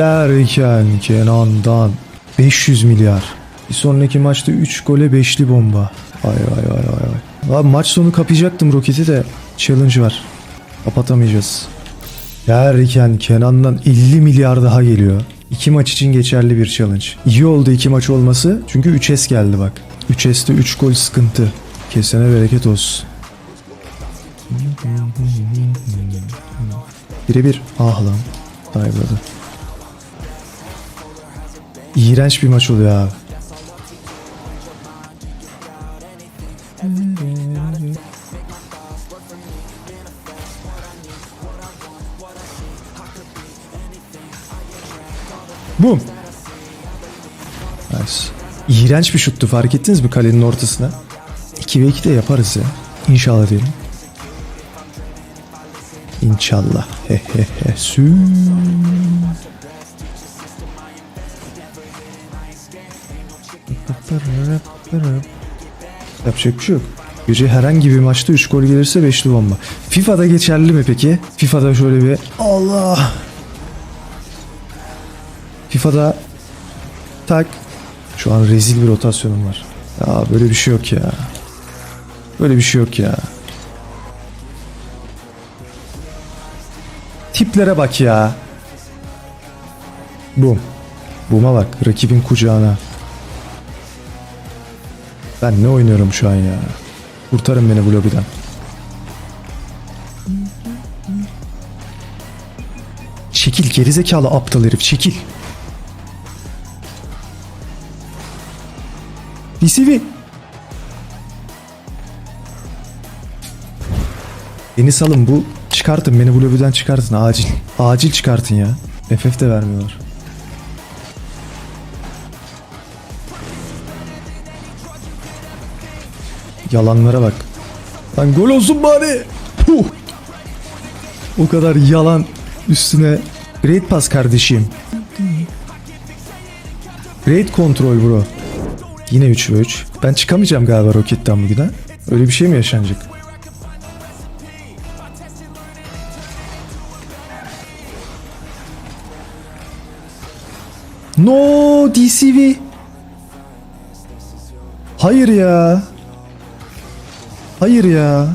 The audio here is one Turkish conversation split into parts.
Derken Kenan'dan 500 milyar. Bir sonraki maçta 3 gole 5'li bomba. Vay vay vay vay vay. Abi maç sonu kapayacaktım roketi de challenge var. Kapatamayacağız. Derken Kenan'dan 50 milyar daha geliyor. İki maç için geçerli bir challenge. İyi oldu iki maç olması çünkü 3S geldi bak. 3S'te 3 gol sıkıntı. Kesene bereket olsun. Birebir. Ah lan. Dive'ladı. İğrenç bir maç oluyor abi. Bum. Nice. İğrenç bir şuttu fark ettiniz mi kalenin ortasına? 2 ve 2 de yaparız ya. İnşallah diyelim. İnşallah. He he he. Sü. Yapacak bir şey yok. Gece herhangi bir maçta 3 gol gelirse 5'li bomba. FIFA'da geçerli mi peki? FIFA'da şöyle bir Allah. FIFA'da tak. Şu an rezil bir rotasyonum var. Ya böyle bir şey yok ya. Böyle bir şey yok ya. Tiplere bak ya. Bum. Buma bak. Rakibin kucağına. Ben ne oynuyorum şu an ya? Kurtarın beni bu lobiden. Çekil gerizekalı aptal herif çekil. DCV. Beni salın bu. Çıkartın beni bu lobiden çıkartın acil. Acil çıkartın ya. FF de vermiyorlar. Yalanlara bak. Lan gol olsun bari. Puh. O kadar yalan üstüne. Great pass kardeşim. Great kontrol bro. Yine 3 ve 3. Ben çıkamayacağım galiba roketten bugün ha. Öyle bir şey mi yaşanacak? No DCV. Hayır ya. Hayır ya.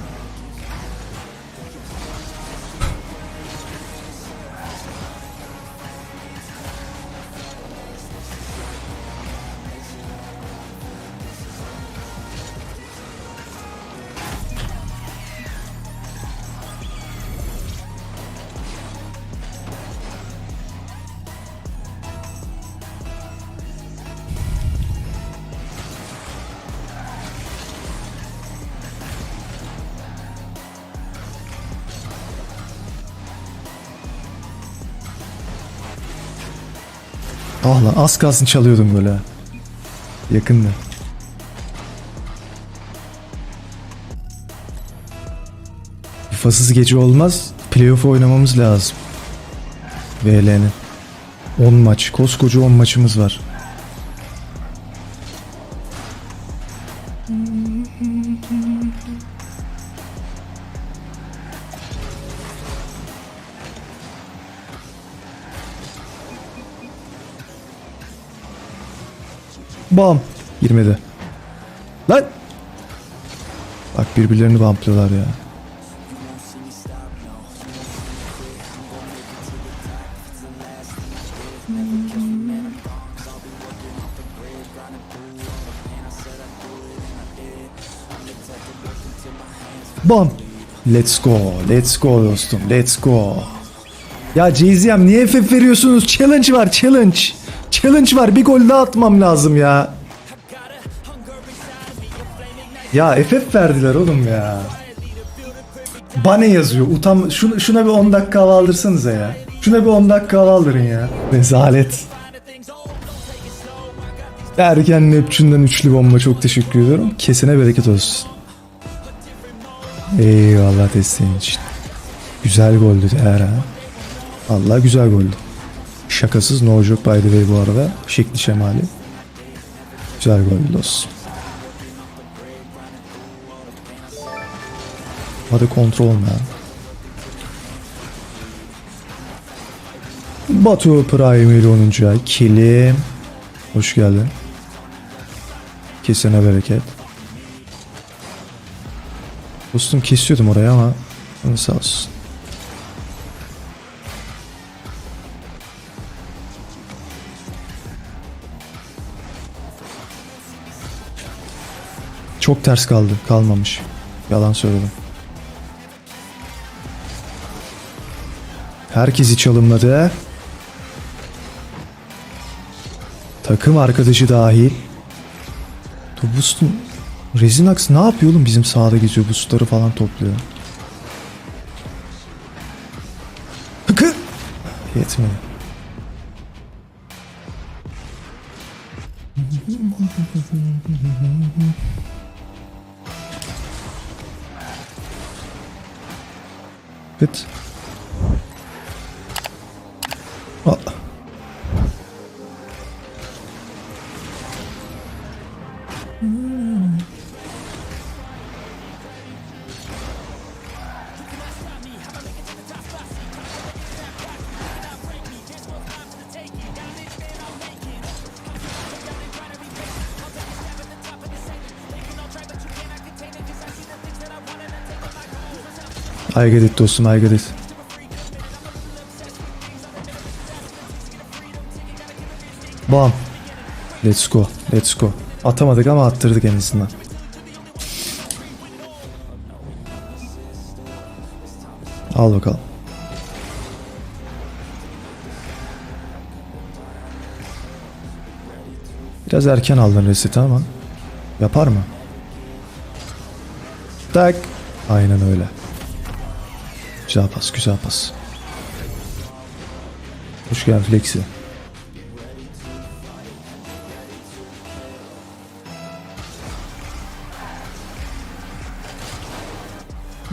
Ah lan az kalsın çalıyordum böyle. Yakında. FIFA'sız gece olmaz. Playoff oynamamız lazım. VL'nin. 10 maç. Koskoca 10 maçımız var. Bam. Girmedi. Lan. Bak birbirlerini bamplıyorlar ya. Bam. Let's go. Let's go dostum. Let's go. Ya Jay-Z'yam niye FF veriyorsunuz? Challenge var challenge. Challenge var bir gol daha atmam lazım ya. Ya FF verdiler oğlum ya. Bane yazıyor. Utan şuna, şuna bir 10 dakika hava aldırsanıza ya. Şuna bir 10 dakika hava aldırın ya. Rezalet. Erken Neptün'den üçlü bomba çok teşekkür ediyorum. Kesine bereket olsun. Eyvallah desteğin için. Güzel goldü değer ha. Allah güzel goldü. Şakasız no joke by the way bu arada. Şekli şemali. Güzel gol dostum. Hadi kontrol man. Batu Prime ile 10. ay. Kilim. Hoş geldin. Kesene bereket. Dostum kesiyordum oraya ama sağ olsun. Çok ters kaldı. Kalmamış. Yalan söyledim. Herkesi çalımladı. Takım arkadaşı dahil. Bu boost'un Rezinax ne yapıyor oğlum bizim sahada geziyor boostları falan topluyor. Hıkı! Yetmedi. Hıt. Aa. I get it dostum I get it. Bam. Let's go. Let's go. Atamadık ama attırdık en azından. Al bakalım. Biraz erken aldın reseti ama yapar mı? Tak. Aynen öyle. Güzel pas, güzel pas. Hoş geldin Flexi.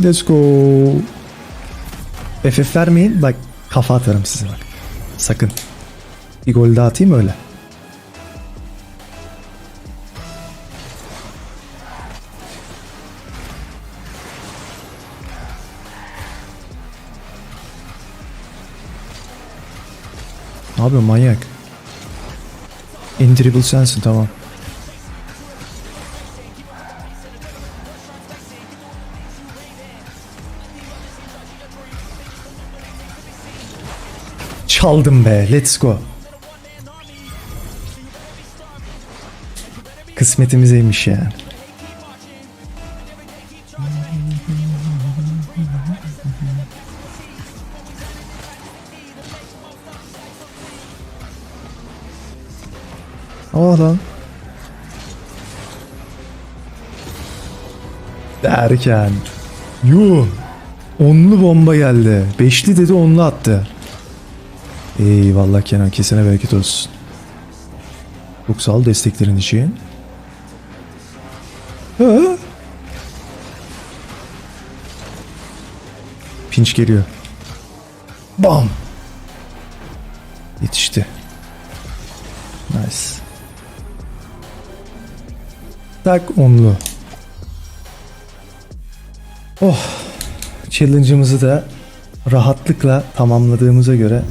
Let's go. FF vermeyin bak kafa atarım size bak. Sakın. Bir gol daha atayım öyle. Yapıyorsun manyak? En dribble sensin tamam. Çaldım be. Let's go. Kısmetimizeymiş yani. Aa lan. Derken. Yuh. Onlu bomba geldi. Beşli dedi onlu attı. Eyvallah Kenan kesene bereket olsun. Çok sağ ol desteklerin için. Ha? Pinç geliyor. Bam. Yetişti. Nice. Tak onlu. Oh. Challenge'ımızı da rahatlıkla tamamladığımıza göre